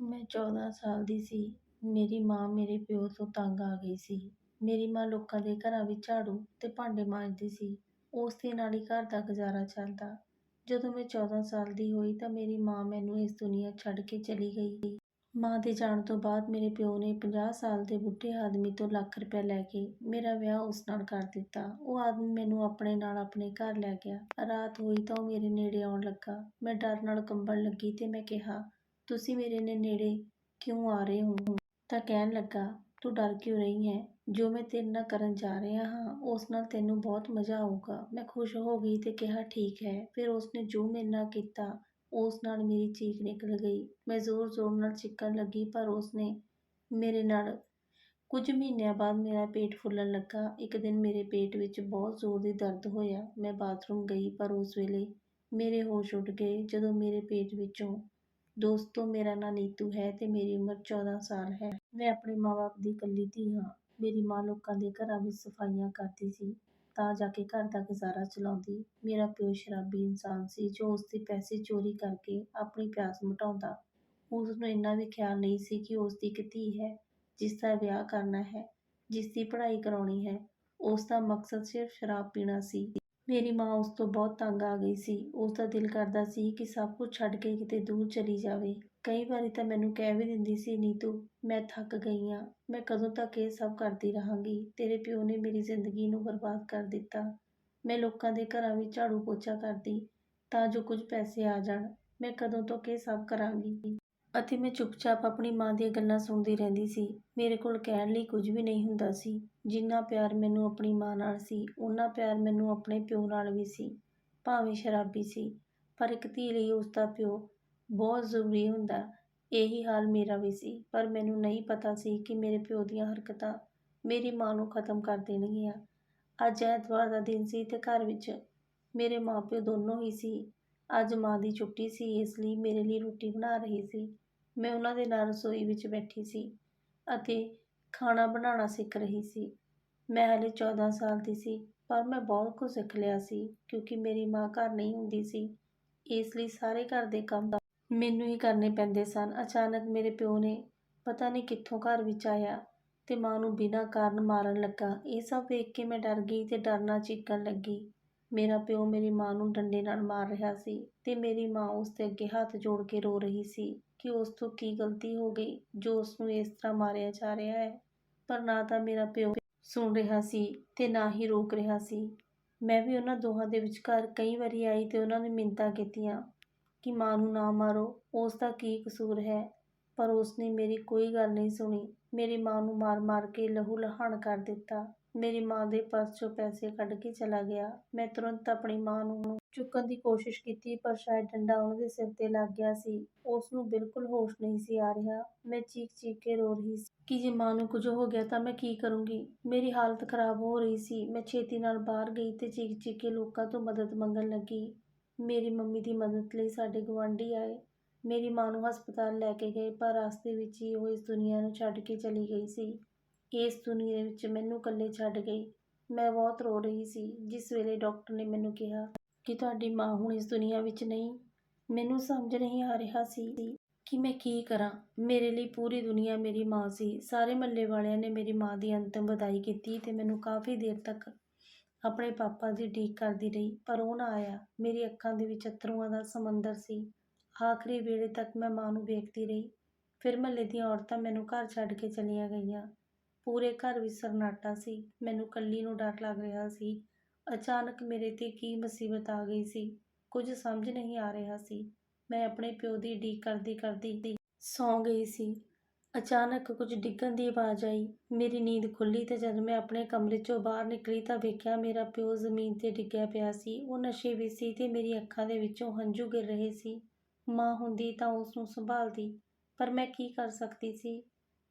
ਮੈਂ 14 ਸਾਲ ਦੀ ਸੀ। ਮੇਰੀ ਮਾਂ ਮੇਰੇ ਪਿਓ ਤੋਂ ਤੰਗ ਆ ਗਈ ਸੀ। ਮੇਰੀ ਮਾਂ ਲੋਕਾਂ ਦੇ ਘਰਾਂ ਵਿੱਚ ਝਾੜੂ ਅਤੇ ਭਾਂਡੇ ਮਾਂਜਦੀ ਸੀ। ਉਸ ਦੇ ਨਾਲ ਹੀ ਘਰ ਦਾ ਗੁਜ਼ਾਰਾ ਚੱਲਦਾ। ਜਦੋਂ ਮੈਂ 14 ਸਾਲ ਦੀ ਹੋਈ ਤਾਂ ਮੇਰੀ ਮਾਂ ਮੈਨੂੰ ਇਸ ਦੁਨੀਆ ਛੱਡ ਕੇ ਚਲੀ ਗਈ। ਮਾਂ ਦੇ ਜਾਣ ਤੋਂ ਬਾਅਦ ਮੇਰੇ ਪਿਓ ਨੇ 50 ਸਾਲ ਦੇ ਬੁੱਢੇ ਆਦਮੀ ਤੋਂ ਲੱਖ ਰੁਪਇਆ ਲੈ ਕੇ ਮੇਰਾ ਵਿਆਹ ਉਸ ਨਾਲ ਕਰ ਦਿੱਤਾ। ਉਹ ਆਦਮੀ ਮੈਨੂੰ ਆਪਣੇ ਨਾਲ ਆਪਣੇ ਘਰ ਲੈ ਗਿਆ। ਰਾਤ ਹੋਈ ਤਾਂ ਉਹ ਮੇਰੇ ਨੇੜੇ ਆਉਣ ਲੱਗਾ। ਮੈਂ ਡਰ ਨਾਲ ਕੰਬਣ ਲੱਗੀ ਤੇ ਮੈਂ ਕਿਹਾ ਤੁਸੀਂ ਮੇਰੇ ਨੇ, ਨੇੜੇ ਕਿਉਂ ਆ ਰਹੇ ਹੋ ਤਾਂ ਕਹਿਣ ਲੱਗਾ, ਤੂੰ ਡਰ ਕਿਉਂ ਰਹੀ ਹੈ? ਜੋ ਮੈਂ ਤੇਰੇ ਨਾਲ ਕਰਨ ਜਾ ਰਿਹਾ ਹਾਂ, ਉਸ ਨਾਲ ਤੈਨੂੰ ਬਹੁਤ ਮਜ਼ਾ ਆਊਗਾ ਮੈਂ ਖੁਸ਼ ਹੋ ਗਈ ਤੇ ਕਿਹਾ, ਠੀਕ ਹੈ ਫਿਰ ਉਸਨੇ ਜੋ ਮੇਰੇ ਨਾਲ ਕੀਤਾ, ਉਸ ਨਾਲ ਮੇਰੀ ਚੀਖ ਨਿਕਲ ਗਈ। ਮੈਂ ਜ਼ੋਰ-ਜ਼ੋਰ ਨਾਲ ਚੀਕਣ ਲੱਗੀ, ਪਰ ਉਸਨੇ ਮੇਰੇ ਨਾਲ ਕੁਝ ਮਹੀਨਿਆਂ ਬਾਅਦ ਮੇਰਾ ਪੇਟ ਫੁੱਲਣ ਲੱਗਾ। ਇੱਕ ਦਿਨ ਮੇਰੇ ਪੇਟ ਵਿੱਚ ਬਹੁਤ ਜ਼ੋਰ ਦੀ ਦਰਦ ਹੋਇਆ। ਮੈਂ ਬਾਥਰੂਮ ਗਈ, ਪਰ ਉਸ ਵੇਲੇ ਮੇਰੇ ਹੋਸ਼ ਉੱਡ ਗਏ। ਜਦੋਂ ਮੇਰੇ ਪੇਟ ਵਿੱਚੋਂ ਦੋਸਤੋ, ਮੇਰਾ ਨਾਂ ਨੀਤੂ ਹੈ ਤੇ ਮੇਰੀ ਉਮਰ 14 ਸਾਲ ਹੈ। ਮੈਂ ਆਪਣੇ ਮਾਂ-ਬਾਪ ਦੀ ਇਕੱਲੀ ਧੀ ਹਾਂ। ਮੇਰੀ ਮਾਂ ਲੋਕਾਂ ਦੇ ਘਰਾਂ ਵਿੱਚ ਸਫਾਈਆਂ ਕਰਦੀ ਸੀ, ਤਾਂ ਜਾ ਕੇ ਘਰ ਦਾ ਗੁਜ਼ਾਰਾ ਚਲਾਉਂਦੀ। ਮੇਰਾ ਪਿਓ ਸ਼ਰਾਬੀ ਇਨਸਾਨ ਸੀ, ਜੋ ਉਸ ਦੇ ਪੈਸੇ ਚੋਰੀ ਕਰਕੇ ਆਪਣੀ ਪਿਆਸ ਮਿਟਾਉਂਦਾ। ਉਸ ਨੂੰ ਇੰਨਾ ਵੀ ਖਿਆਲ ਨਹੀਂ ਸੀ ਕਿ ਉਸ ਦੀ ਇੱਕ ਧੀ ਹੈ, ਜਿਸ ਦਾ ਵਿਆਹ ਕਰਨਾ ਹੈ, ਜਿਸ ਦੀ ਪੜ੍ਹਾਈ ਕਰਾਉਣੀ ਹੈ। ਉਸ ਦਾ ਮਕਸਦ ਸਿਰਫ ਸ਼ਰਾਬ ਪੀਣਾ ਸੀ। ਮੇਰੀ ਮਾਂ ਉਸ ਤੋਂ ਬਹੁਤ ਤੰਗ ਆ ਗਈ ਸੀ। ਉਸ ਦਾ ਦਿਲ ਕਰਦਾ ਸੀ ਕਿ ਸਭ ਕੁਝ ਛੱਡ ਕੇ ਕਿਤੇ ਦੂਰ ਚਲੀ ਜਾਵੇ। ਕਈ ਵਾਰੀ ਤਾਂ ਮੈਨੂੰ ਕਹਿ ਵੀ ਦਿੰਦੀ ਸੀ, ਨੀਤੂ, ਮੈਂ ਥੱਕ ਗਈ ਹਾਂ ਮੈਂ ਕਦੋਂ ਤੱਕ ਇਹ ਸਭ ਕਰਦੀ ਰਹਾਂਗੀ? ਤੇਰੇ ਪਿਓ ਨੇ ਮੇਰੀ ਜ਼ਿੰਦਗੀ ਨੂੰ ਬਰਬਾਦ ਕਰ ਦਿੱਤਾ। ਮੈਂ ਲੋਕਾਂ ਦੇ ਘਰਾਂ ਵਿੱਚ ਝਾੜੂ ਪੋਚਾ ਕਰਦੀ ਤਾਂ ਜੋ ਕੁਝ ਪੈਸੇ ਆ ਜਾਣ। ਮੈਂ ਕਦੋਂ ਤੋਂ ਇਹ ਸਭ ਕਰਾਂਗੀ? ਅਤੇ ਮੈਂ ਚੁੱਪਚਾਪ ਆਪਣੀ ਮਾਂ ਦੀਆਂ ਗੱਲਾਂ ਸੁਣਦੀ ਰਹਿੰਦੀ ਸੀ। ਮੇਰੇ ਕੋਲ ਕਹਿਣ ਲਈ ਕੁਝ ਵੀ ਨਹੀਂ ਹੁੰਦਾ ਸੀ। ਜਿੰਨਾ ਪਿਆਰ ਮੈਨੂੰ ਆਪਣੀ ਮਾਂ ਨਾਲ ਸੀ, ਓਨਾ ਪਿਆਰ ਮੈਨੂੰ ਆਪਣੇ ਪਿਓ ਨਾਲ ਵੀ ਸੀ। ਭਾਵੇਂ ਸ਼ਰਾਬੀ ਸੀ, ਪਰ ਇੱਕ ਧੀ ਲਈ ਉਸ ਦਾ ਪਿਓ ਬਹੁਤ ਜ਼ਰੂਰੀ ਹੁੰਦਾ। ਇਹੀ ਹਾਲ ਮੇਰਾ ਵੀ ਸੀ, ਪਰ ਮੈਨੂੰ ਨਹੀਂ ਪਤਾ ਸੀ ਕਿ ਮੇਰੇ ਪਿਓ ਦੀਆਂ ਹਰਕਤਾਂ ਮੇਰੀ ਮਾਂ ਨੂੰ ਖਤਮ ਕਰ ਦੇਣਗੀਆਂ। ਅੱਜ ਐਤਵਾਰ ਦਾ ਦਿਨ ਸੀ ਤੇ ਘਰ ਵਿੱਚ ਮੇਰੇ ਮਾਪਿਓ ਦੋਨੋਂ ਹੀ ਸੀ। ਅੱਜ ਮਾਂ ਦੀ ਛੁੱਟੀ ਸੀ, ਇਸ ਲਈ ਮੇਰੇ ਲਈ ਰੋਟੀ ਬਣਾ ਰਹੀ ਸੀ। ਮੈਂ ਉਹਨਾਂ ਦੇ ਨਾਲ ਰਸੋਈ ਵਿੱਚ ਬੈਠੀ ਸੀ ਅਤੇ ਖਾਣਾ ਬਣਾਉਣਾ ਸਿੱਖ ਰਹੀ ਸੀ। ਮੈਂ ਹਾਲੇ 14 ਸਾਲ ਦੀ ਸੀ, ਪਰ ਮੈਂ ਬਹੁਤ ਕੁਝ ਸਿੱਖ ਲਿਆ ਸੀ, ਕਿਉਂਕਿ ਮੇਰੀ ਮਾਂ ਘਰ ਨਹੀਂ ਹੁੰਦੀ ਸੀ। ਇਸ ਲਈ ਸਾਰੇ ਘਰ ਦੇ ਕੰਮ ਮੈਨੂੰ ਹੀ ਕਰਨੇ ਪੈਂਦੇ ਸਨ। ਅਚਾਨਕ ਮੇਰੇ ਪਿਓ ਨੇ ਪਤਾ ਨਹੀਂ ਕਿੱਥੋਂ ਘਰ ਵਿੱਚ ਆਇਆ ਤੇ ਮਾਂ ਨੂੰ ਬਿਨਾਂ ਕਾਰਨ ਮਾਰਨ ਲੱਗਾ। ਇਹ ਸਭ ਵੇਖ ਕੇ ਮੈਂ ਡਰ ਗਈ ਤੇ ਡਰਨਾ ਚੀਕਣ ਲੱਗੀ। ਮੇਰਾ ਪਿਓ ਮੇਰੀ ਮਾਂ ਨੂੰ ਡੰਡੇ ਨਾਲ ਮਾਰ ਰਿਹਾ ਸੀ ਤੇ ਮੇਰੀ ਮਾਂ ਉਸ ਦੇ ਅੱਗੇ ਹੱਥ ਜੋੜ ਕੇ ਰੋ ਰਹੀ ਸੀ ਕਿ ਉਸ ਤੋਂ ਕੀ ਗਲਤੀ ਹੋ ਗਈ, ਜੋ ਉਸ ਨੂੰ ਇਸ ਤਰ੍ਹਾਂ ਮਾਰਿਆ ਜਾ ਰਿਹਾ ਹੈ। ਪਰ ਨਾ ਤਾਂ ਮੇਰਾ ਪਿਓ ਸੁਣ ਰਿਹਾ ਸੀ ਤੇ ਨਾ ਹੀ ਰੋਕ ਰਿਹਾ ਸੀ। ਮੈਂ ਵੀ ਉਹਨਾਂ ਦੋਹਾਂ ਦੇ ਵਿਚਕਾਰ ਕਈ ਵਾਰੀ ਆਈ ਤੇ ਉਹਨਾਂ ਨੇ ਮਿੰਤਾ ਕੀਤੀਆਂ ਕਿ ਮਾਂ ਨੂੰ ਨਾ ਮਾਰੋ, ਉਸ ਦਾ ਕੀ ਕਸੂਰ ਹੈ? ਪਰ ਉਸਨੇ ਮੇਰੀ ਕੋਈ ਗੱਲ ਨਹੀਂ ਸੁਣੀ। ਮੇਰੀ ਮਾਂ ਨੂੰ ਮਾਰ-ਮਾਰ ਕੇ ਲਹੂ ਲਹਾਨ ਕਰ ਦਿੱਤਾ। ਮੇਰੀ ਮਾਂ ਦੇ ਪਰਸ 'ਚੋਂ ਪੈਸੇ ਕੱਢ ਕੇ ਚਲਾ ਗਿਆ। ਮੈਂ ਤੁਰੰਤ ਆਪਣੀ ਮਾਂ ਨੂੰ ਚੁੱਕਣ ਦੀ ਕੋਸ਼ਿਸ਼ ਕੀਤੀ, ਪਰ ਸ਼ਾਇਦ ਡੰਡਾ ਉਹਨਾਂ ਦੇ ਸਿਰ ਤੇ ਲੱਗ ਗਿਆ ਸੀ। ਉਸ ਨੂੰ ਬਿਲਕੁਲ ਹੋਸ਼ ਨਹੀਂ ਸੀ ਆ ਰਿਹਾ। ਮੈਂ ਚੀਕ-ਚੀਕ ਕੇ ਰੋ ਰਹੀ ਸੀ ਕਿ ਜੇ ਮਾਂ ਨੂੰ ਕੁਝ ਹੋ ਗਿਆ ਤਾਂ ਮੈਂ ਕੀ ਕਰੂੰਗੀ? ਮੇਰੀ ਹਾਲਤ ਖਰਾਬ ਹੋ ਰਹੀ ਸੀ। ਮੈਂ ਛੇਤੀ ਨਾਲ ਬਾਹਰ ਗਈ ਤੇ ਚੀਕ-ਚੀਕ ਕੇ ਲੋਕਾਂ ਤੋਂ ਮਦਦ ਮੰਗਣ ਲੱਗੀ। ਮੇਰੀ ਮੰਮੀ ਦੀ ਮਦਦ ਲਈ ਸਾਡੇ ਗੁਆਂਢੀ ਆਏ। ਮੇਰੀ ਮਾਂ ਨੂੰ ਹਸਪਤਾਲ ਲੈ ਕੇ ਗਏ, ਪਰ ਰਸਤੇ ਵਿੱਚ ਹੀ ਉਹ ਇਸ ਦੁਨੀਆ ਨੂੰ ਛੱਡ ਕੇ ਚਲੀ ਗਈ ਸੀ। ਇਸ ਦੁਨੀਆ ਵਿੱਚ ਮੈਨੂੰ ਇਕੱਲੇ ਛੱਡ ਗਈ ਮੈਂ ਬਹੁਤ ਰੋ ਰਹੀ ਸੀ, ਜਿਸ ਵੇਲੇ ਡਾਕਟਰ ਨੇ ਮੈਨੂੰ ਕਿਹਾ ਕਿ ਤੁਹਾਡੀ ਮਾਂ ਹੁਣ ਇਸ ਦੁਨੀਆ ਵਿੱਚ ਨਹੀਂ। ਮੈਨੂੰ ਸਮਝ ਨਹੀਂ ਆ ਰਿਹਾ ਸੀ ਕਿ ਮੈਂ ਕੀ ਕਰਾਂ। ਮੇਰੇ ਲਈ ਪੂਰੀ ਦੁਨੀਆ ਮੇਰੀ ਮਾਂ ਸੀ। ਸਾਰੇ ਮੱਲੇ ਵਾਲਿਆਂ ਨੇ ਮੇਰੀ ਮਾਂ ਦੀ ਅੰਤਿਮ ਵਿਦਾਈ ਕੀਤੀ ਤੇ ਮੈਨੂੰ ਕਾਫੀ ਦੇਰ ਤੱਕ ਆਪਣੇ ਪਾਪਾ ਦੀ ਢੀਕ ਕਰਦੀ ਰਹੀ, ਪਰ ਉਹ ਨਾ ਆਇਆ। ਮੇਰੀ ਅੱਖਾਂ ਦੇ ਵਿੱਚ ਅਥਰੂਆਂ ਦਾ ਸਮੁੰਦਰ ਸੀ। ਆਖਰੀ ਵੇਲੇ ਤੱਕ ਮੈਂ ਮਾਂ ਨੂੰ ਵੇਖਦੀ ਰਹੀ। ਫਿਰ ਮਹੱਲੇ ਦੀਆਂ ਔਰਤਾਂ ਮੈਨੂੰ ਘਰ ਛੱਡ ਕੇ ਚਲੀਆਂ ਗਈਆਂ। ਪੂਰੇ ਘਰ ਵਿੱਚ ਸਰਨਾਟਾ ਸੀ। ਮੈਨੂੰ ਕੱਲੀ ਨੂੰ ਡਰ ਲੱਗ ਰਿਹਾ ਸੀ। ਅਚਾਨਕ ਮੇਰੇ ਤੇ ਕੀ ਮੁਸੀਬਤ ਆ ਗਈ ਸੀ, ਕੁਝ ਸਮਝ ਨਹੀਂ ਆ ਰਿਹਾ ਸੀ। ਮੈਂ ਆਪਣੇ ਪਿਓ ਦੀ ਢੀਕ ਕਰਦੀ ਕਰਦੀ ਸੌਂ ਗਈ ਸੀ। ਅਚਾਨਕ ਕੁਝ ਡਿੱਗਣ ਦੀ ਆਵਾਜ਼ ਆਈ। ਮੇਰੀ ਨੀਂਦ ਖੁੱਲੀ ਤੇ ਜਦ ਮੈਂ ਆਪਣੇ ਕਮਰੇ 'ਚੋਂ ਬਾਹਰ ਨਿਕਲੀ ਤਾਂ ਵੇਖਿਆ ਮੇਰਾ ਪਿਓ ਜ਼ਮੀਨ ਤੇ ਡਿੱਗਿਆ ਪਿਆ ਸੀ। ਉਹ ਨਸ਼ੇ ਵਿੱਚ ਸੀ ਤੇ ਮੇਰੀ ਅੱਖਾਂ ਦੇ ਵਿੱਚੋਂ ਹੰਝੂ ਗਿਰ ਰਹੇ ਸੀ। ਮਾਂ ਹੁੰਦੀ ਤਾਂ ਉਸ ਨੂੰ ਸੰਭਾਲਦੀ, ਪਰ ਮੈਂ ਕੀ ਕਰ ਸਕਦੀ ਸੀ?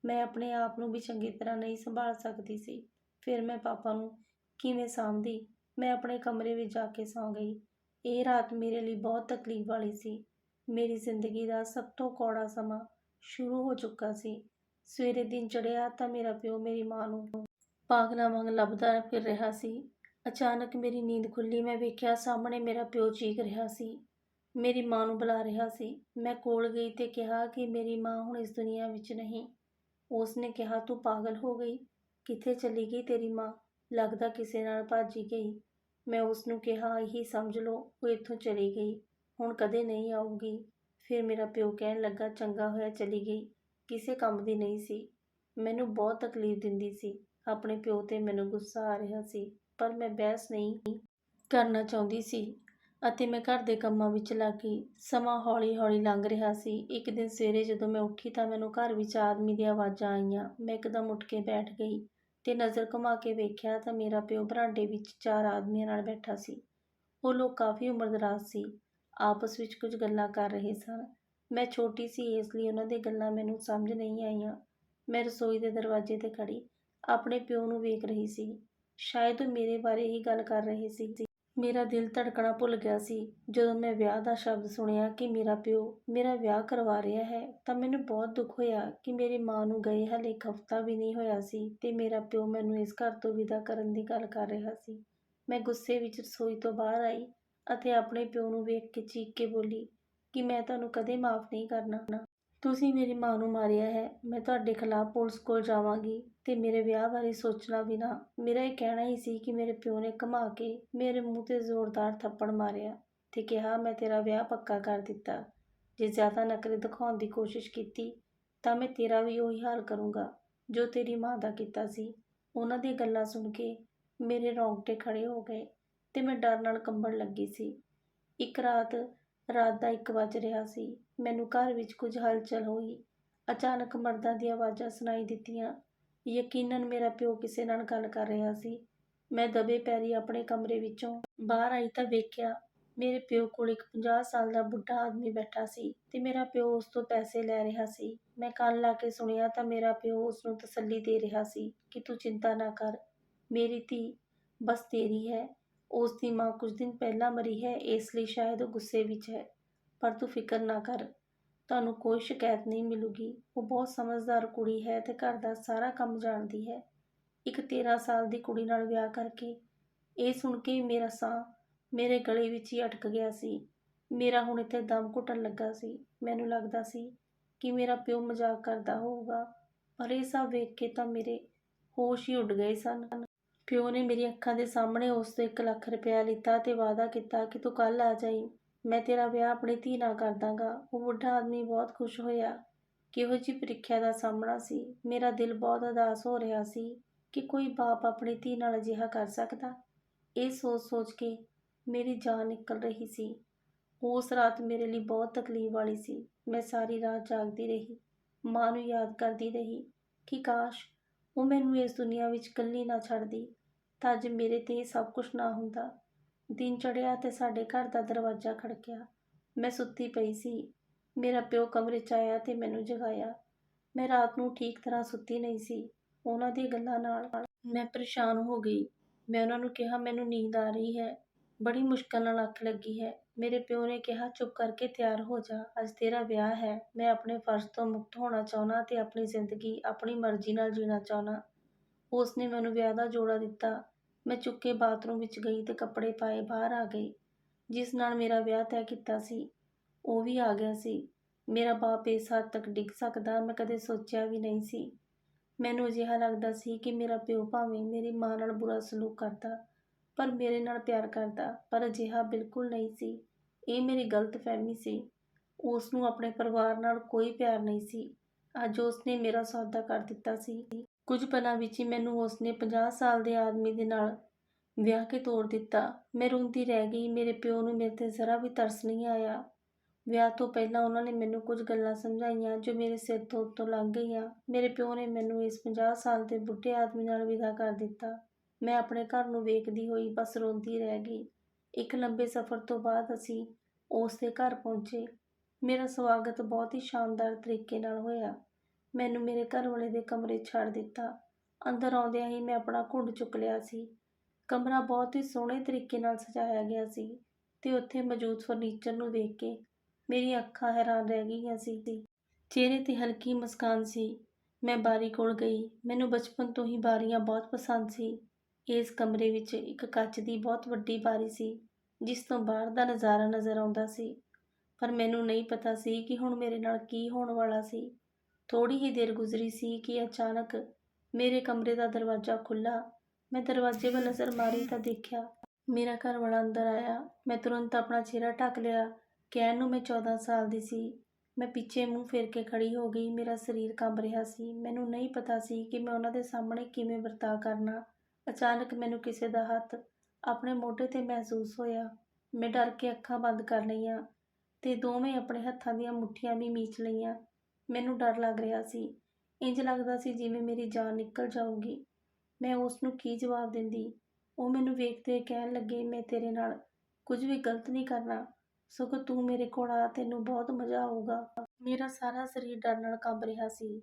ਮੈਂ ਆਪਣੇ ਆਪ ਨੂੰ ਵੀ ਚੰਗੀ ਤਰ੍ਹਾਂ ਨਹੀਂ ਸੰਭਾਲ ਸਕਦੀ ਸੀ। ਫਿਰ ਮੈਂ ਪਾਪਾ ਨੂੰ, ਕਿਵੇਂ ਸਾਂਭਦੀ? ਮੈਂ ਆਪਣੇ ਕਮਰੇ ਵਿੱਚ ਜਾ ਕੇ ਸੌਂ ਗਈ। ਇਹ ਰਾਤ ਮੇਰੇ ਲਈ ਬਹੁਤ ਤਕਲੀਫ ਵਾਲੀ ਸੀ। ਮੇਰੀ ਜ਼ਿੰਦਗੀ ਦਾ ਸਭ ਤੋਂ ਕੌੜਾ ਸਮਾਂ ਸ਼ੁਰੂ ਹੋ ਚੁੱਕਾ ਸੀ। ਸਵੇਰੇ ਦਿਨ ਚੜ੍ਹਿਆ ਤਾਂ ਮੇਰਾ ਪਿਓ ਮੇਰੀ ਮਾਂ ਨੂੰ ਪਾਗਲਾਂ ਵਾਂਗ ਲੱਭਦਾ ਫਿਰ ਰਿਹਾ ਸੀ। ਅਚਾਨਕ ਮੇਰੀ ਨੀਂਦ ਖੁੱਲੀ ਮੈਂ ਵੇਖਿਆ ਸਾਹਮਣੇ ਮੇਰਾ ਪਿਓ ਚੀਕ ਰਿਹਾ ਸੀ। ਮੇਰੀ ਮਾਂ ਨੂੰ ਬੁਲਾ ਰਿਹਾ ਸੀ। ਮੈਂ ਕੋਲ ਗਈ ਤੇ ਕਿਹਾ ਕਿ ਮੇਰੀ ਮਾਂ ਹੁਣ ਇਸ ਦੁਨੀਆ ਵਿੱਚ ਨਹੀਂ। ਉਸ ਨੇ ਕਿਹਾ, ਤੂੰ ਪਾਗਲ ਹੋ ਗਈ। ਕਿੱਥੇ ਚਲੀ ਗਈ ਤੇਰੀ ਮਾਂ? ਲੱਗਦਾ ਕਿਸੇ ਨਾਲ ਭੱਜੀ ਗਈ। ਮੈਂ ਉਸ ਨੂੰ ਕਿਹਾ, ਇਹੀ ਸਮਝ ਲਓ, ਉਹ ਇੱਥੋਂ ਚਲੀ ਗਈ। ਹੁਣ ਕਦੇ ਨਹੀਂ ਆਊਗੀ। ਫਿਰ ਮੇਰਾ ਪਿਓ ਕਹਿਣ ਲੱਗਾ, ਚੰਗਾ ਹੋਇਆ ਚਲੀ ਗਈ। ਕਿਸੇ ਕੰਮ ਦੀ ਨਹੀਂ ਸੀ। ਮੈਨੂੰ ਬਹੁਤ ਤਕਲੀਫ ਦਿੰਦੀ ਸੀ। ਆਪਣੇ ਪਿਓ ਤੇ ਮੈਨੂੰ ਗੁੱਸਾ ਆ ਰਿਹਾ ਸੀ। ਪਰ ਮੈਂ ਬਹਿਸ ਨਹੀਂ ਕਰਨਾ ਚਾਹੁੰਦੀ ਸੀ। ਅਤੇ ਮੈਂ ਘਰ ਦੇ ਕੰਮਾਂ ਵਿੱਚ ਲੱਗ ਗਈ। ਸਮਾਂ ਹੌਲੀ-ਹੌਲੀ ਲੰਘ ਰਿਹਾ ਸੀ। ਇੱਕ ਦਿਨ ਸਵੇਰੇ ਜਦੋਂ ਮੈਂ ਉੱਠੀ ਤਾਂ ਮੈਨੂੰ ਘਰ ਵਿੱਚ ਆਦਮੀ ਦੀਆਂ ਆਵਾਜ਼ਾਂ ਆਈਆਂ। ਮੈਂ ਇੱਕਦਮ ਉੱਠ ਕੇ ਬੈਠ ਗਈ ਤੇ ਨਜ਼ਰ ਘੁਮਾ ਕੇ ਵੇਖਿਆ ਤਾਂ ਮੇਰਾ ਪਿਓ ਬਰਾਂਡੇ ਵਿੱਚ ਚਾਰ ਆਦਮੀਆਂ ਨਾਲ ਬੈਠਾ ਸੀ। ਉਹ ਲੋਕ ਕਾਫੀ ਉਮਰਦਰਾਜ਼ ਸੀ। ਆਪਸ ਵਿੱਚ ਕੁਝ ਗੱਲਾਂ ਕਰ ਰਹੇ ਸਨ। ਮੈਂ ਛੋਟੀ ਸੀ ਇਸ ਲਈ ਉਹਨਾਂ ਦੀਆਂ ਗੱਲਾਂ ਮੈਨੂੰ ਸਮਝ ਨਹੀਂ ਆਈਆਂ। ਮੈਂ ਰਸੋਈ ਦੇ ਦਰਵਾਜ਼ੇ ਤੇ ਖੜੀ ਆਪਣੇ ਪਿਓ ਨੂੰ ਵੇਖ ਰਹੀ ਸੀ। ਸ਼ਾਇਦ ਉਹ ਮੇਰੇ ਬਾਰੇ ਹੀ ਗੱਲ ਕਰ ਰਹੇ ਸੀ। ਮੇਰਾ ਦਿਲ ਧੜਕਣਾ ਭੁੱਲ ਗਿਆ ਸੀ। ਜਦੋਂ ਮੈਂ ਵਿਆਹ ਦਾ ਸ਼ਬਦ ਸੁਣਿਆ ਕਿ ਮੇਰਾ ਪਿਓ ਮੇਰਾ ਵਿਆਹ ਕਰਵਾ ਰਿਹਾ ਹੈ, ਤਾਂ ਮੈਨੂੰ ਬਹੁਤ ਦੁੱਖ ਹੋਇਆ ਕਿ ਮੇਰੀ ਮਾਂ ਨੂੰ ਗਏ ਹਾਲੇ ਇੱਕ ਹਫ਼ਤਾ ਵੀ ਨਹੀਂ ਹੋਇਆ ਸੀ ਤੇ ਮੇਰਾ ਪਿਓ ਮੈਨੂੰ ਇਸ ਘਰ ਤੋਂ ਵਿਦਾ ਕਰਨ ਦੀ ਗੱਲ ਕਰ ਰਿਹਾ ਸੀ। ਮੈਂ ਗੁੱਸੇ ਵਿੱਚ ਰਸੋਈ ਤੋਂ ਬਾਹਰ ਆਈ ਅਤੇ ਆਪਣੇ ਪਿਓ ਨੂੰ ਵੇਖ ਕੇ ਚੀਕ ਕੇ ਬੋਲੀ ਕਿ ਮੈਂ ਤੁਹਾਨੂੰ ਕਦੇ ਮਾਫ਼ ਨਹੀਂ ਕਰਨਾ। ਤੁਸੀਂ ਮੇਰੀ ਮਾਂ ਨੂੰ ਮਾਰਿਆ ਹੈ, ਮੈਂ ਤੁਹਾਡੇ ਖਿਲਾਫ ਪੁਲਿਸ ਕੋਲ ਜਾਵਾਂਗੀ ਤੇ ਮੇਰੇ ਵਿਆਹ ਬਾਰੇ ਸੋਚਣਾ ਵੀ ਨਾ। ਮੇਰਾ ਇਹ ਕਹਿਣਾ ਹੀ ਸੀ ਕਿ ਮੇਰੇ ਪਿਓ ਨੇ ਘੁਮਾ ਕੇ ਮੇਰੇ ਮੂੰਹ ਤੇ ਜ਼ੋਰਦਾਰ ਥੱਪੜ ਮਾਰਿਆ ਤੇ ਕਿਹਾ, ਮੈਂ ਤੇਰਾ ਵਿਆਹ ਪੱਕਾ ਕਰ ਦਿੱਤਾ। ਜੇ ਜ਼ਿਆਦਾ ਨਕਰੇ ਦਿਖਾਉਣ ਦੀ ਕੋਸ਼ਿਸ਼ ਕੀਤੀ, ਤਾਂ ਮੈਂ ਤੇਰਾ ਵੀ ਉਹੀ ਹਾਲ ਕਰੂੰਗਾ, ਜੋ ਤੇਰੀ ਮਾਂ ਦਾ ਕੀਤਾ ਸੀ। ਉਹਨਾਂ ਦੀਆਂ ਗੱਲਾਂ ਸੁਣ ਕੇ ਮੇਰੇ ਰੌਂਗਟੇ ਖੜੇ ਹੋ ਗਏ ਤੇ ਮੈਂ ਡਰ ਨਾਲ ਕੰਬਣ ਲੱਗੀ ਸੀ। ਇੱਕ ਰਾਤ ਰਾਤ ਦਾ 1 ਵਜ ਰਿਹਾ ਸੀ। ਮੈਨੂੰ ਘਰ ਵਿੱਚ ਕੁਝ ਹਲਚਲ ਹੋਈ। ਅਚਾਨਕ ਮਰਦਾਂ ਦੀਆਂ ਆਵਾਜ਼ਾਂ ਸੁਣਾਈ ਦਿੱਤੀਆਂ। ਯਕੀਨਨ ਮੇਰਾ ਪਿਓ ਕਿਸੇ ਨਾਲ ਗੱਲ ਕਰ ਰਿਹਾ ਸੀ। ਮੈਂ ਦਬੇ ਪੈਰੀ ਆਪਣੇ ਕਮਰੇ ਵਿੱਚੋਂ ਬਾਹਰ ਆਈ ਤਾਂ ਵੇਖਿਆ, ਮੇਰੇ ਪਿਓ ਕੋਲ ਇੱਕ 50 ਸਾਲ ਦਾ ਬੁੱਢਾ ਆਦਮੀ ਬੈਠਾ ਸੀ ਤੇ ਮੇਰਾ ਪਿਓ ਉਸ ਤੋਂ ਪੈਸੇ ਲੈ ਰਿਹਾ ਸੀ। ਮੈਂ ਕੰਨ ਲਾ ਕੇ ਸੁਣਿਆ ਤਾਂ ਮੇਰਾ ਪਿਓ ਉਸ ਨੂੰ ਤਸੱਲੀ ਦੇ ਰਿਹਾ ਸੀ ਕਿ ਤੂੰ ਚਿੰਤਾ ਨਾ ਕਰ, ਮੇਰੀ ਧੀ ਬਸ ਤੇਰੀ ਹੈ, ਉਸ ਦੀ ਮਾਂ ਕੁਝ ਦਿਨ ਪਹਿਲਾਂ ਮਰੀ ਹੈ, ਇਸ ਲਈ ਸ਼ਾਇਦ ਉਹ ਗੁੱਸੇ ਵਿੱਚ ਹੈ। ਪਰ ਤੂੰ ਫਿਕਰ ਨਾ ਕਰ। ਤੁਹਾਨੂੰ ਕੋਈ ਸ਼ਿਕਾਇਤ ਨਹੀਂ ਮਿਲੂਗੀ। ਉਹ ਬਹੁਤ ਸਮਝਦਾਰ ਕੁੜੀ ਹੈ ਤੇ ਘਰ ਦਾ ਸਾਰਾ ਕੰਮ ਜਾਣਦੀ ਹੈ। ਇੱਕ 13 ਸਾਲ ਦੀ ਕੁੜੀ ਨਾਲ ਵਿਆਹ ਕਰਕੇ ਇਹ ਸੁਣ ਕੇ ਮੇਰਾ ਸਾਹ ਮੇਰੇ ਗਲੇ ਵਿੱਚ ਹੀ ਅਟਕ ਗਿਆ ਸੀ। ਮੇਰਾ ਹੁਣ ਇੱਥੇ ਦਮ ਘੁੱਟਣ ਲੱਗਾ ਸੀ। ਮੈਨੂੰ ਲੱਗਦਾ ਸੀ ਕਿ ਮੇਰਾ ਪਿਓ ਮਜ਼ਾਕ ਕਰਦਾ ਹੋਊਗਾ, ਪਰ ਇਹ ਸਭ ਵੇਖ ਕੇ ਤਾਂ ਮੇਰੇ ਹੋਸ਼ ਹੀ ਉੱਡ ਗਏ ਸਨ। ਪਿਓ ਨੇ ਮੇਰੀ ਅੱਖਾਂ ਦੇ ਸਾਹਮਣੇ ਉਸ ਤੋਂ 1 ਲੱਖ ਰੁਪਇਆ ਲਿੱਤਾ ਤੇ ਵਾਅਦਾ ਕੀਤਾ ਕਿ ਤੂੰ ਕੱਲ ਆ ਜਾਈਂ। ਮੈਂ ਤੇਰਾ ਵਿਆਹ ਆਪਣੀ ਧੀ ਨਾਲ ਕਰ ਦਾਂਗਾ। ਉਹ ਬੁੱਢਾ ਆਦਮੀ ਬਹੁਤ ਖੁਸ਼ ਹੋਇਆ। ਕਿਹੋ ਜੀ ਪ੍ਰੀਖਿਆ ਦਾ ਸਾਹਮਣਾ ਸੀ। ਮੇਰਾ ਦਿਲ ਬਹੁਤ ਉਦਾਸ ਹੋ ਰਿਹਾ ਸੀ ਕਿ ਕੋਈ ਬਾਪ ਆਪਣੀ ਧੀ ਨਾਲ ਅਜਿਹਾ ਕਰ ਸਕਦਾ। ਇਹ ਸੋਚ-ਸੋਚ ਕੇ ਮੇਰੀ ਜਾਨ ਨਿਕਲ ਰਹੀ ਸੀ। ਉਸ ਰਾਤ ਮੇਰੇ ਲਈ ਬਹੁਤ ਤਕਲੀਫ ਵਾਲੀ ਸੀ। ਮੈਂ ਸਾਰੀ ਰਾਤ ਜਾਗਦੀ ਰਹੀ। ਮਾਂ ਨੂੰ ਯਾਦ ਕਰਦੀ ਰਹੀ ਕਿ ਕਾਸ਼ ਉਹ ਮੈਨੂੰ ਇਸ ਦੁਨੀਆ ਵਿੱਚ ਇਕੱਲੀ ਨਾ ਛੱਡਦੀ ਤਾਂ ਅੱਜ ਮੇਰੇ ਤੇ ਸਭ ਕੁਝ ਨਾ ਹੁੰਦਾ। ਦਿਨ ਚੜ੍ਹਿਆ ਤੇ ਸਾਡੇ ਘਰ ਦਾ ਦਰਵਾਜ਼ਾ ਖੜਕਿਆ। ਮੈਂ ਸੁੱਤੀ ਪਈ ਸੀ। ਮੇਰਾ ਪਿਓ ਕਮਰੇ 'ਚ ਆਇਆ ਤੇ ਮੈਨੂੰ ਜਗਾਇਆ। ਮੈਂ ਰਾਤ ਨੂੰ ਠੀਕ ਤਰ੍ਹਾਂ ਸੁੱਤੀ ਨਹੀਂ ਸੀ ਉਹਨਾਂ ਦੀ ਗੱਲਾਂ ਨਾਲ। ਮੈਂ ਪਰੇਸ਼ਾਨ ਹੋ ਗਈ। ਮੈਂ ਉਹਨਾਂ ਨੂੰ ਕਿਹਾ, ਮੈਨੂੰ ਨੀਂਦ ਆ ਰਹੀ ਹੈ। ਬੜੀ ਮੁਸ਼ਕਲ ਨਾਲ ਅੱਖ ਲੱਗੀ ਹੈ। ਮੇਰੇ ਪਿਓ ਨੇ ਕਿਹਾ, ਚੁੱਪ ਕਰਕੇ ਤਿਆਰ ਹੋ ਜਾ। ਅੱਜ ਤੇਰਾ ਵਿਆਹ ਹੈ। ਮੈਂ ਆਪਣੇ ਫਰਜ਼ ਤੋਂ ਮੁਕਤ ਹੋਣਾ ਚਾਹੁੰਦਾ ਤੇ ਆਪਣੀ ਜ਼ਿੰਦਗੀ ਆਪਣੀ ਮਰਜ਼ੀ ਨਾਲ ਜੀਣਾ ਚਾਹੁੰਦਾ। ਉਸ ਨੇ ਮੈਨੂੰ ਵਿਆਹ ਦਾ ਜੋੜਾ ਦਿੱਤਾ। ਮੈਂ ਚੁੱਕ ਕੇ ਬਾਥਰੂਮ ਵਿੱਚ ਗਈ ਅਤੇ ਕੱਪੜੇ ਪਾਏ, ਬਾਹਰ ਆ ਗਈ। ਜਿਸ ਨਾਲ ਮੇਰਾ ਵਿਆਹ ਤੈਅ ਕੀਤਾ ਸੀ, ਉਹ ਵੀ ਆ ਗਿਆ ਸੀ। ਮੇਰਾ ਬਾਪ ਇਸ ਹੱਦ ਤੱਕ ਡਿੱਗ ਸਕਦਾ, ਮੈਂ ਕਦੇ ਸੋਚਿਆ ਵੀ ਨਹੀਂ ਸੀ। ਮੈਨੂੰ ਅਜਿਹਾ ਲੱਗਦਾ ਸੀ ਕਿ ਮੇਰਾ ਪਿਓ ਭਾਵੇਂ ਮੇਰੀ ਮਾਂ ਨਾਲ ਬੁਰਾ ਸਲੂਕ ਕਰਦਾ, ਪਰ ਮੇਰੇ ਨਾਲ ਪਿਆਰ ਕਰਦਾ, ਪਰ ਅਜਿਹਾ ਬਿਲਕੁਲ ਨਹੀਂ ਸੀ। ਇਹ ਮੇਰੀ ਗਲਤਫਹਿਮੀ ਸੀ। ਉਸ ਨੂੰ ਆਪਣੇ ਪਰਿਵਾਰ ਨਾਲ ਕੋਈ ਪਿਆਰ ਨਹੀਂ ਸੀ। ਅੱਜ ਉਸ ਨੇ ਮੇਰਾ ਸੌਦਾ ਕਰ ਦਿੱਤਾ ਸੀ। ਕੁਝ ਪਲਾਂ ਵਿੱਚ ਹੀ ਮੈਨੂੰ ਉਸ ਨੇ 50 ਸਾਲ ਦੇ ਆਦਮੀ ਦੇ ਨਾਲ ਵਿਆਹ ਕੇ ਤੋੜ ਦਿੱਤਾ। ਮੈਂ ਰੋਂਦੀ ਰਹਿ ਗਈ। ਮੇਰੇ ਪਿਓ ਨੂੰ ਮੇਰੇ ਤੇ ਜ਼ਰਾ ਵੀ ਤਰਸ ਨਹੀਂ ਆਇਆ। ਵਿਆਹ ਤੋਂ ਪਹਿਲਾਂ ਉਹਨਾਂ ਨੇ ਮੈਨੂੰ ਕੁਝ ਗੱਲਾਂ ਸਮਝਾਈਆਂ ਜੋ ਮੇਰੇ ਸਿਰ ਤੋਂ ਉੱਤੋਂ ਲੰਘ ਗਈਆਂ। ਮੇਰੇ ਪਿਓ ਨੇ ਮੈਨੂੰ ਇਸ 50 ਸਾਲ ਦੇ ਬੁੱਢੇ ਆਦਮੀ ਨਾਲ ਵਿਦਾ ਕਰ ਦਿੱਤਾ। ਮੈਂ ਆਪਣੇ ਘਰ ਨੂੰ ਵੇਖਦੀ ਹੋਈ ਬਸ ਰੋਂਦੀ ਰਹਿ ਗਈ। ਇੱਕ ਲੰਬੇ ਸਫ਼ਰ ਤੋਂ ਬਾਅਦ ਅਸੀਂ ਉਸ ਦੇ ਘਰ ਪਹੁੰਚੇ। ਮੇਰਾ ਸਵਾਗਤ ਬਹੁਤ ਹੀ ਸ਼ਾਨਦਾਰ ਤਰੀਕੇ ਨਾਲ ਹੋਇਆ। ਮੈਨੂੰ ਮੇਰੇ ਘਰ ਵਾਲੇ ਦੇ ਕਮਰੇ ਛੱਡ ਦਿੱਤਾ। ਅੰਦਰ ਆਉਂਦਿਆਂ ਹੀ ਮੈਂ ਆਪਣਾ ਘੁੰਡ ਚੁੱਕ ਲਿਆ ਸੀ। ਕਮਰਾ ਬਹੁਤ ਹੀ ਸੋਹਣੇ ਤਰੀਕੇ ਨਾਲ ਸਜਾਇਆ ਗਿਆ ਸੀ ਤੇ ਉੱਥੇ ਮੌਜੂਦ ਫਰਨੀਚਰ ਨੂੰ ਵੇਖ ਕੇ ਮੇਰੀਆਂ ਅੱਖਾਂ ਹੈਰਾਨ ਰਹਿ ਗਈਆਂ ਸੀ। ਚਿਹਰੇ ਤੇ ਹਲਕੀ ਮੁਸਕਾਨ ਸੀ। ਮੈਂ ਬਾਰੀ ਕੋਲ ਗਈ। ਮੈਨੂੰ ਬਚਪਨ ਤੋਂ ਹੀ ਬਾਰੀਆਂ ਬਹੁਤ ਪਸੰਦ ਸੀ। ਇਸ ਕਮਰੇ ਵਿੱਚ ਇੱਕ ਕੱਚ ਦੀ ਬਹੁਤ ਵੱਡੀ ਬਾਰੀ ਸੀ, ਜਿਸ ਤੋਂ ਬਾਹਰ ਦਾ ਨਜ਼ਾਰਾ ਨਜ਼ਰ ਆਉਂਦਾ ਸੀ। ਪਰ ਮੈਨੂੰ ਨਹੀਂ ਪਤਾ ਸੀ ਕਿ ਹੁਣ ਮੇਰੇ ਨਾਲ ਕੀ ਹੋਣ ਵਾਲਾ ਸੀ। ਥੋੜੀ ਹੀ ਦੇਰ ਗੁਜ਼ਰੀ ਸੀ ਕਿ ਅਚਾਨਕ ਮੇਰੇ ਕਮਰੇ ਦਾ ਦਰਵਾਜ਼ਾ ਖੁੱਲ੍ਹਾ। ਮੈਂ ਦਰਵਾਜ਼ੇ ਵੱਲ ਨਜ਼ਰ ਮਾਰੀ ਤਾਂ ਦੇਖਿਆ ਮੇਰਾ ਘਰ ਵਾਲਾ ਅੰਦਰ ਆਇਆ। ਮੈਂ ਤੁਰੰਤ ਆਪਣਾ ਚਿਹਰਾ ਢੱਕ ਲਿਆ। ਕਹਿਣ ਨੂੰ ਮੈਂ 14 ਸਾਲ ਦੀ ਸੀ। ਮੈਂ ਪਿੱਛੇ ਮੂੰਹ ਫੇਰ ਕੇ ਖੜੀ ਹੋ ਗਈ। ਮੇਰਾ ਸਰੀਰ ਕੰਬ ਰਿਹਾ ਸੀ। ਮੈਨੂੰ ਨਹੀਂ ਪਤਾ ਸੀ ਕਿ ਮੈਂ ਉਹਨਾਂ ਦੇ ਸਾਹਮਣੇ ਕਿਵੇਂ ਵਰਤਾਅ ਕਰਨਾ। ਅਚਾਨਕ ਮੈਨੂੰ ਕਿਸੇ ਦਾ ਹੱਥ ਆਪਣੇ ਮੋਢੇ ਤੇ ਮਹਿਸੂਸ ਹੋਇਆ। ਮੈਂ ਡਰ ਕੇ ਅੱਖਾਂ ਬੰਦ ਕਰ ਲਈਆਂ ਤੇ ਦੋਵੇਂ ਆਪਣੇ ਹੱਥਾਂ ਦੀਆਂ ਮੁੱਠੀਆਂ ਵੀ ਮੀਚ ਲਈਆਂ। ਮੈਨੂੰ ਡਰ ਲੱਗ ਰਿਹਾ ਸੀ। ਇੰਜ ਲੱਗਦਾ ਸੀ ਜਿਵੇਂ ਮੇਰੀ ਜਾਨ ਨਿਕਲ ਜਾਊਗੀ। ਮੈਂ ਉਸ ਨੂੰ ਕੀ ਜਵਾਬ ਦਿੰਦੀ? ਉਹ ਮੈਨੂੰ ਵੇਖਦੇ ਕਹਿਣ ਲੱਗੇ, ਮੈਂ ਤੇਰੇ ਨਾਲ ਕੁਝ ਵੀ ਗਲਤ ਨਹੀਂ ਕਰਨਾ। ਸਗੋਂ ਤੂੰ ਮੇਰੇ ਕੋਲ ਆ, ਤੈਨੂੰ ਬਹੁਤ ਮਜ਼ਾ ਆਊਗਾ ਮੇਰਾ ਸਾਰਾ ਸਰੀਰ ਡਰ ਨਾਲ ਕੰਬ ਰਿਹਾ ਸੀ।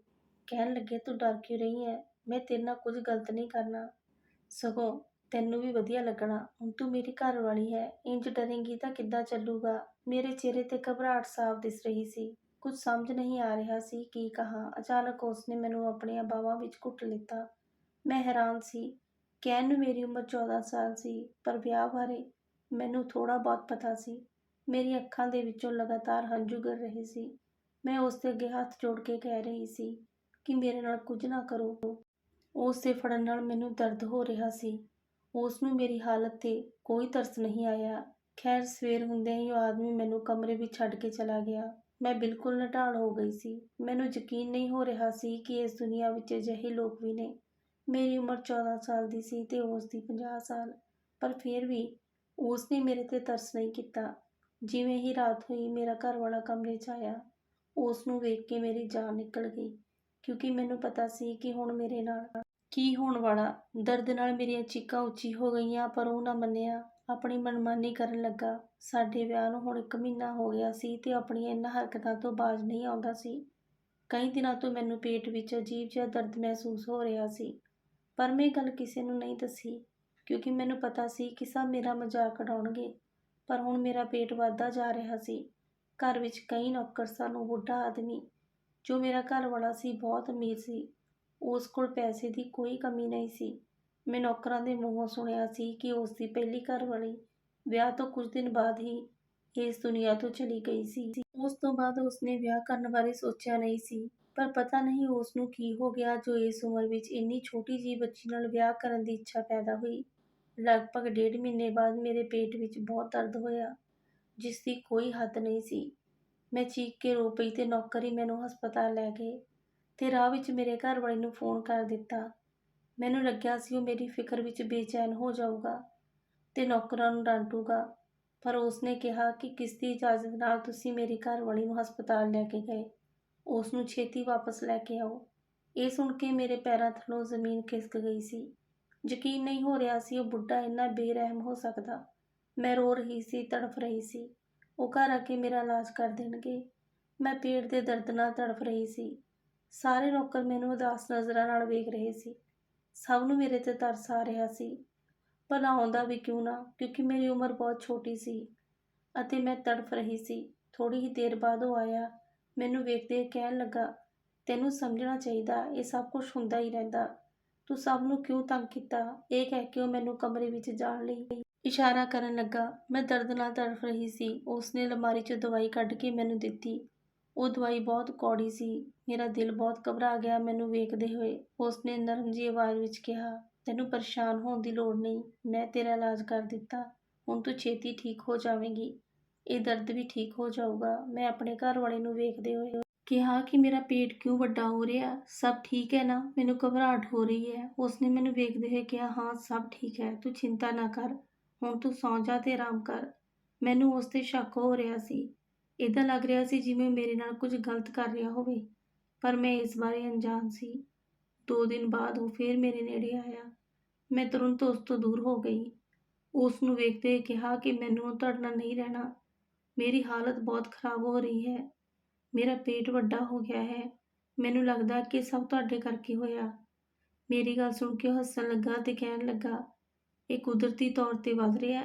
ਕਹਿਣ ਲੱਗੇ, ਤੂੰ ਡਰ ਕਿਉਂ ਰਹੀ ਹੈ ਮੈਂ ਤੇਰੇ ਨਾਲ ਕੁਝ ਗਲਤ ਨਹੀਂ ਕਰਨਾ। ਸਗੋਂ ਤੈਨੂੰ ਵੀ ਵਧੀਆ ਲੱਗਣਾ। ਹੁਣ ਤੂੰ ਮੇਰੀ ਘਰ ਵਾਲੀ ਹੈ। ਇੰਜ ਡਰੇਂਗੀ ਤਾਂ ਕਿੱਦਾਂ ਚੱਲੂਗਾ ਮੇਰੇ ਚਿਹਰੇ ਤੇ ਘਬਰਾਹਟ ਸਾਫ਼ ਦਿਸ ਰਹੀ ਸੀ। ਕੁਝ ਸਮਝ ਨਹੀਂ ਆ ਰਿਹਾ ਸੀ ਕੀ ਕਹਾਂ। ਅਚਾਨਕ ਉਸਨੇ ਮੈਨੂੰ ਆਪਣੀਆਂ ਬਾਹਾਂ ਵਿੱਚ ਘੁੱਟ ਲਿੱਤਾ। ਮੈਂ ਹੈਰਾਨ ਸੀ। ਕਹਿਣ ਨੂੰ ਮੇਰੀ ਉਮਰ 14 ਸਾਲ ਸੀ, ਪਰ ਵਿਆਹ ਬਾਰੇ ਮੈਨੂੰ ਥੋੜਾ ਬਹੁਤ ਪਤਾ ਸੀ। ਮੇਰੀ ਅੱਖਾਂ ਦੇ ਵਿੱਚੋਂ ਲਗਾਤਾਰ ਹੰਝੂ ਗਿਰ ਰਹੇ ਸੀ। ਮੈਂ ਉਸ ਦੇ ਅੱਗੇ ਹੱਥ ਜੋੜ ਕੇ ਕਹਿ ਰਹੀ ਸੀ ਕਿ ਮੇਰੇ ਨਾਲ ਕੁਝ ਨਾ ਕਰੋ। ਉਸ ਦੇ ਫੜਨ ਨਾਲ ਮੈਨੂੰ ਦਰਦ ਹੋ ਰਿਹਾ ਸੀ। ਉਸ ਨੂੰ ਮੇਰੀ ਹਾਲਤ ਤੇ ਕੋਈ ਤਰਸ ਨਹੀਂ ਆਇਆ। ਖੈਰ, ਸਵੇਰ ਹੁੰਦਿਆਂ ਹੀ ਉਹ ਆਦਮੀ ਮੈਨੂੰ ਕਮਰੇ ਵਿੱਚ ਛੱਡ ਕੇ ਚਲਾ ਗਿਆ। ਮੈਂ ਬਿਲਕੁਲ ਨਟਾਲ ਹੋ ਗਈ ਸੀ। ਮੈਨੂੰ ਯਕੀਨ ਨਹੀਂ ਹੋ ਰਿਹਾ ਸੀ ਕਿ ਇਸ ਦੁਨੀਆ ਵਿੱਚ ਅਜਿਹੇ ਲੋਕ ਵੀ ਨੇ। ਮੇਰੀ ਉਮਰ 14 ਸਾਲ ਦੀ ਸੀ ਤੇ ਉਸ ਦੀ 50 ਸਾਲ। ਪਰ ਫਿਰ ਵੀ ਉਸ ਨੇ ਮੇਰੇ ਤੇ ਤਰਸ ਨਹੀਂ ਕੀਤਾ। ਜਿਵੇਂ ਹੀ ਰਾਤ ਹੋਈ, ਮੇਰਾ ਘਰ ਵਾਲਾ ਕਮਰੇ 'ਚ ਆਇਆ। ਉਸ ਨੂੰ ਵੇਖ ਕੇ ਮੇਰੀ ਜਾਨ ਨਿਕਲ ਗਈ, ਕਿਉਂਕਿ ਮੈਨੂੰ ਪਤਾ ਸੀ ਕਿ ਹੁਣ ਮੇਰੇ ਨਾਲ ਕੀ ਹੋਣ ਵਾਲਾ। ਦਰਦ ਨਾਲ ਮੇਰੀਆਂ ਚੀਕਾਂ ਉੱਚੀ ਹੋ ਗਈਆਂ, ਪਰ ਉਹ ਨਾ ਮੰਨਿਆ। ਆਪਣੀ ਮਨਮਾਨੀ ਕਰਨ ਲੱਗਾ। ਸਾਡੇ ਵਿਆਹ ਨੂੰ ਹੁਣ ਇੱਕ ਮਹੀਨਾ ਹੋ ਗਿਆ ਸੀ ਤੇ ਆਪਣੀਆਂ ਇਹਨਾਂ ਹਰਕਤਾਂ ਤੋਂ ਬਾਜ਼ ਨਹੀਂ ਆਉਂਦਾ ਸੀ। ਕਈ ਦਿਨਾਂ ਤੋਂ ਮੈਨੂੰ ਪੇਟ ਵਿੱਚ ਅਜੀਬ ਜਿਹਾ ਦਰਦ ਮਹਿਸੂਸ ਹੋ ਰਿਹਾ ਸੀ। ਪਰ ਮੈਂ ਗੱਲ ਕਿਸੇ ਨੂੰ ਨਹੀਂ ਦੱਸੀ, ਕਿਉਂਕਿ ਮੈਨੂੰ ਪਤਾ ਸੀ ਕਿ ਸਭ ਮੇਰਾ ਮਜ਼ਾਕ ਉਡਾਉਣਗੇ। ਪਰ ਹੁਣ ਮੇਰਾ ਪੇਟ ਵੱਧਦਾ ਜਾ ਰਿਹਾ ਸੀ। ਘਰ ਵਿੱਚ ਕਈ ਨੌਕਰ ਸਨ, ਉਹ ਬੁੱਢਾ ਆਦਮੀ ਜੋ ਮੇਰਾ ਘਰ ਵਾਲਾ ਸੀ, ਬਹੁਤ ਅਮੀਰ ਸੀ। ਉਸ ਕੋਲ ਪੈਸੇ ਦੀ ਕੋਈ ਕਮੀ ਨਹੀਂ ਸੀ। ਮੈਂ ਨੌਕਰਾਂ ਦੇ ਮੂੰਹੋਂ ਸੁਣਿਆ ਸੀ ਕਿ ਉਸ ਦੀ ਪਹਿਲੀ ਘਰਵਾਲੀ ਵਿਆਹ ਤੋਂ ਕੁਝ ਦਿਨ ਬਾਅਦ ਹੀ ਇਸ ਦੁਨੀਆ ਤੋਂ ਚਲੀ ਗਈ ਸੀ। ਉਸ ਤੋਂ ਬਾਅਦ ਉਸਨੇ ਵਿਆਹ ਕਰਨ ਬਾਰੇ ਸੋਚਿਆ ਨਹੀਂ ਸੀ, ਪਰ ਪਤਾ ਨਹੀਂ ਉਸ ਨੂੰ ਕੀ ਹੋ ਗਿਆ ਜੋ ਇਸ ਉਮਰ ਵਿੱਚ ਇੰਨੀ ਛੋਟੀ ਜਿਹੀ ਬੱਚੀ ਨਾਲ ਵਿਆਹ ਕਰਨ ਦੀ ਇੱਛਾ ਪੈਦਾ ਹੋਈ। ਲਗਭਗ ਡੇਢ ਮਹੀਨੇ ਬਾਅਦ ਮੇਰੇ ਪੇਟ ਵਿੱਚ ਬਹੁਤ ਦਰਦ ਹੋਇਆ, ਜਿਸ ਦੀ ਕੋਈ ਹੱਦ ਨਹੀਂ ਸੀ। ਮੈਂ ਚੀਕ ਕੇ ਰੋ ਪਈ ਤੇ ਨੌਕਰ ਹੀ ਮੈਨੂੰ ਹਸਪਤਾਲ ਲੈ ਗਏ ਤੇ ਰਾਹ ਵਿੱਚ ਮੇਰੇ ਘਰ ਵਾਲੇ ਨੂੰ ਫੋਨ ਕਰ ਦਿੱਤਾ। ਮੈਨੂੰ ਲੱਗਿਆ ਸੀ ਉਹ ਮੇਰੀ ਫਿਕਰ ਵਿੱਚ ਬੇਚੈਨ ਹੋ ਜਾਊਗਾ ਤੇ ਨੌਕਰਾਂ ਨੂੰ ਡਾਂਟੂਗਾ ਪਰ ਉਸਨੇ ਕਿਹਾ ਕਿ ਕਿਸ ਦੀ ਇਜਾਜ਼ਤ ਨਾਲ ਤੁਸੀਂ ਮੇਰੀ ਘਰਵਾਲੀ ਨੂੰ ਹਸਪਤਾਲ ਲੈ ਕੇ ਗਏ। ਉਸ ਨੂੰ ਛੇਤੀ ਵਾਪਸ ਲੈ ਕੇ ਆਓ। ਇਹ ਸੁਣ ਕੇ ਮੇਰੇ ਪੈਰਾਂ ਥੱਲੋਂ ਜ਼ਮੀਨ ਖਿਸਕ ਗਈ ਸੀ। ਯਕੀਨ ਨਹੀਂ ਹੋ ਰਿਹਾ ਸੀ ਉਹ ਬੁੱਢਾ ਇੰਨਾ ਬੇਰਹਿਮ ਹੋ ਸਕਦਾ। ਮੈਂ ਰੋ ਰਹੀ ਸੀ, ਤੜਫ ਰਹੀ ਸੀ। ਉਹ ਘਰ ਆ ਕੇ ਮੇਰਾ ਇਲਾਜ ਕਰ ਦੇਣਗੇ। ਮੈਂ ਪੇਟ ਦੇ ਦਰਦ ਨਾਲ ਤੜਫ ਰਹੀ ਸੀ। ਸਾਰੇ ਨੌਕਰ ਮੈਨੂੰ ਉਦਾਸ ਨਜ਼ਰਾਂ ਨਾਲ ਵੇਖ ਰਹੇ ਸੀ। ਸਭ ਨੂੰ ਮੇਰੇ ਤੇ ਤਰਸ ਆ ਰਿਹਾ ਸੀ। ਭਲਾ ਆਉਂਦਾ ਵੀ ਕਿਉਂ ਨਾ? ਕਿਉਂਕਿ ਮੇਰੀ ਉਮਰ ਬਹੁਤ ਛੋਟੀ ਸੀ ਅਤੇ ਮੈਂ ਤੜਫ ਰਹੀ ਸੀ। ਥੋੜੀ ਹੀ ਦੇਰ ਬਾਅਦ ਉਹ ਆਇਆ। ਮੈਨੂੰ ਵੇਖਦੇ ਕਹਿਣ ਲੱਗਾ, ਤੈਨੂੰ ਸਮਝਣਾ ਚਾਹੀਦਾ, ਇਹ ਸਭ ਕੁਝ ਹੁੰਦਾ ਹੀ ਰਹਿੰਦਾ। ਤੂੰ ਸਭ ਨੂੰ ਕਿਉਂ ਤੰਗ ਕੀਤਾ? ਇਹ ਕਹਿ ਕੇ ਉਹ ਮੈਨੂੰ ਕਮਰੇ ਵਿੱਚ ਜਾਣ ਲਈ ਇਸ਼ਾਰਾ ਕਰਨ ਲੱਗਾ। ਮੈਂ ਦਰਦ ਨਾਲ ਤੜਫ ਰਹੀ ਸੀ। ਉਸਨੇ ਅਲਮਾਰੀ 'ਚੋਂ ਦਵਾਈ ਕੱਢ ਕੇ ਮੈਨੂੰ ਦਿੱਤੀ। ਉਹ ਦਵਾਈ ਬਹੁਤ ਕੌੜੀ ਸੀ। ਮੇਰਾ ਦਿਲ ਬਹੁਤ ਘਬਰਾ ਗਿਆ ਮੈਨੂੰ ਵੇਖਦੇ ਹੋਏ। ਉਸਨੇ ਨਰਮ ਜਿਹੀ ਆਵਾਜ਼ ਵਿੱਚ ਕਿਹਾ, ਤੈਨੂੰ ਪਰੇਸ਼ਾਨ ਹੋਣ ਦੀ ਲੋੜ ਨਹੀਂ, ਮੈਂ ਤੇਰਾ ਇਲਾਜ ਕਰ ਦਿੱਤਾ। ਹੁਣ ਤੂੰ ਛੇਤੀ ਠੀਕ ਹੋ ਜਾਵੇਂਗੀ। ਇਹ ਦਰਦ ਵੀ ਠੀਕ ਹੋ ਜਾਊਗਾ। ਮੈਂ ਆਪਣੇ ਘਰ ਵਾਲੇ ਨੂੰ ਵੇਖਦੇ ਹੋਏ ਕਿਹਾ ਕਿ ਮੇਰਾ ਪੇਟ ਕਿਉਂ ਵੱਡਾ ਹੋ ਰਿਹਾ? ਸਭ ਠੀਕ ਹੈ ਨਾ? ਮੈਨੂੰ ਘਬਰਾਹਟ ਹੋ ਰਹੀ ਹੈ। ਉਸਨੇ ਮੈਨੂੰ ਵੇਖਦੇ ਹੋਏ ਕਿਹਾ, ਹਾਂ, ਸਭ ਠੀਕ ਹੈ। ਤੂੰ ਚਿੰਤਾ ਨਾ ਕਰ। ਹੁਣ ਤੂੰ ਸੌਂ ਜਾ ਤੇ ਆਰਾਮ ਕਰ। ਮੈਨੂੰ ਉਸ ਤੇ ਸ਼ੱਕ ਹੋ ਰਿਹਾ ਸੀ। ਇਦਾਂ ਲੱਗ ਰਿਹਾ ਸੀ ਜਿਵੇਂ ਮੇਰੇ ਨਾਲ ਕੁਝ ਗਲਤ ਕਰ ਰਿਹਾ ਹੋਵੇ, ਪਰ ਮੈਂ ਇਸ ਬਾਰੇ ਅਣਜਾਣ ਸੀ। ਦੋ ਦਿਨ ਬਾਅਦ ਉਹ ਫੇਰ ਮੇਰੇ ਨੇੜੇ ਆਇਆ। ਮੈਂ ਤੁਰੰਤ ਉਸ ਤੋਂ ਦੂਰ ਹੋ ਗਈ। ਉਸ ਨੂੰ ਵੇਖਦੇ ਹੋਏ ਕਿਹਾ ਕਿ ਮੈਨੂੰ ਤੁਹਾਡੇ ਨਾਲ ਨਹੀਂ ਰਹਿਣਾ। ਮੇਰੀ ਹਾਲਤ ਬਹੁਤ ਖਰਾਬ ਹੋ ਰਹੀ ਹੈ। ਮੇਰਾ ਪੇਟ ਵੱਡਾ ਹੋ ਗਿਆ ਹੈ। ਮੈਨੂੰ ਲੱਗਦਾ ਕਿ ਸਭ ਤੁਹਾਡੇ ਕਰਕੇ ਹੋਇਆ। ਮੇਰੀ ਗੱਲ ਸੁਣ ਕੇ ਉਹ ਹੱਸਣ ਲੱਗਾ ਤੇ ਕਹਿਣ ਲੱਗਾ, ਇਹ ਕੁਦਰਤੀ ਤੌਰ ਤੇ ਵੱਧ ਰਿਹਾ।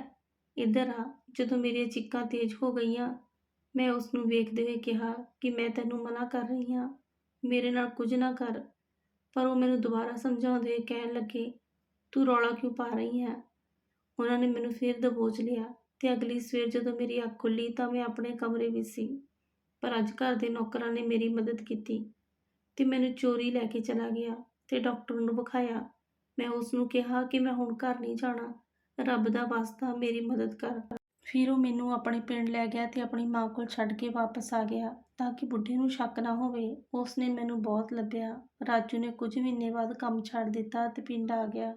ਇੱਧਰ ਆ, ਜਦੋਂ ਮੇਰੀਆਂ ਚਿੱਕਾਂ ਤੇਜ਼ ਹੋ ਗਈਆਂ ਮੈਂ ਉਸ ਨੂੰ ਵੇਖਦੇ ਹੋਏ ਕਿਹਾ ਕਿ ਮੈਂ ਤੈਨੂੰ ਮਨਾ ਕਰ ਰਹੀ ਹਾਂ, ਮੇਰੇ ਨਾਲ ਕੁਝ ਨਾ ਕਰ। ਪਰ ਉਹ ਮੈਨੂੰ ਦੁਬਾਰਾ ਸਮਝਾਉਂਦੇ ਹੋਏ ਕਹਿਣ ਲੱਗੇ, ਤੂੰ ਰੌਲਾ ਕਿਉਂ ਪਾ ਰਹੀ ਹੈ? ਉਹਨਾਂ ਨੇ ਮੈਨੂੰ ਫਿਰ ਦਬੋਚ ਲਿਆ ਤੇ ਅਗਲੀ ਸਵੇਰ ਜਦੋਂ ਮੇਰੀ ਅੱਖ ਖੁੱਲੀ ਤਾਂ ਮੈਂ ਆਪਣੇ ਕਮਰੇ ਵਿੱਚ ਸੀ। ਪਰ ਅੱਜ ਘਰ ਦੇ ਨੌਕਰਾਂ ਨੇ ਮੇਰੀ ਮਦਦ ਕੀਤੀ ਤੇ ਮੈਨੂੰ ਚੋਰੀ ਲੈ ਕੇ ਚਲਾ ਗਿਆ ਤੇ ਡਾਕਟਰ ਨੂੰ ਵਿਖਾਇਆ। ਮੈਂ ਉਸ ਨੂੰ ਕਿਹਾ ਕਿ ਮੈਂ ਹੁਣ ਘਰ ਨਹੀਂ ਜਾਣਾ। ਰੱਬ ਦਾ ਵਾਸਤਾ ਮੇਰੀ ਮਦਦ ਕਰ। ਫਿਰ ਉਹ ਮੈਨੂੰ ਆਪਣੇ ਪਿੰਡ ਲੈ ਗਿਆ ਤੇ ਆਪਣੀ ਮਾਂ ਕੋਲ ਛੱਡ ਕੇ ਵਾਪਸ ਆ ਗਿਆ ਤਾਂ ਕਿ ਬੁੱਢੇ ਨੂੰ ਸ਼ੱਕ ਨਾ ਹੋਵੇ। ਉਸ ਨੇ ਮੈਨੂੰ ਬਹੁਤ ਲੱਭਿਆ। ਰਾਜੂ ਨੇ ਕੁਝ ਮਹੀਨੇ ਬਾਅਦ ਕੰਮ ਛੱਡ ਦਿੱਤਾ ਤੇ ਪਿੰਡ ਆ ਗਿਆ।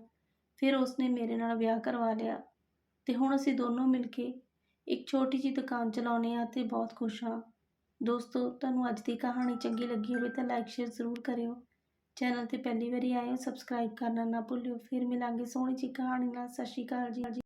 ਫਿਰ ਉਸ ਨੇ ਮੇਰੇ ਨਾਲ ਵਿਆਹ ਕਰਵਾ ਲਿਆ। ਤੇ ਹੁਣ ਅਸੀਂ ਦੋਨੋਂ ਮਿਲ ਕੇ ਇੱਕ ਛੋਟੀ ਜਿਹੀ ਦੁਕਾਨ ਚਲਾਉਂਦੇ ਆ ਤੇ ਬਹੁਤ ਖੁਸ਼ ਹਾਂ। ਦੋਸਤੋ, ਤੁਹਾਨੂੰ ਅੱਜ ਦੀ ਕਹਾਣੀ ਚੰਗੀ ਲੱਗੀ ਹੋਵੇ ਤਾਂ ਲਾਈਕ ਸ਼ੇਅਰ ਜ਼ਰੂਰ ਕਰਿਓ। ਚੈਨਲ ਤੇ ਪਹਿਲੀ ਵਾਰੀ ਆਏ ਹੋ ਸਬਸਕ੍ਰਾਈਬ ਕਰਨਾ ਨਾ ਭੁੱਲਿਓ। ਫਿਰ ਮਿਲਾਂਗੇ ਸੋਹਣੀ ਜਿਹੀ ਕਹਾਣੀ ਨਾਲ। ਸਤਿ ਸ਼੍ਰੀ ਅਕਾਲ ਜੀ।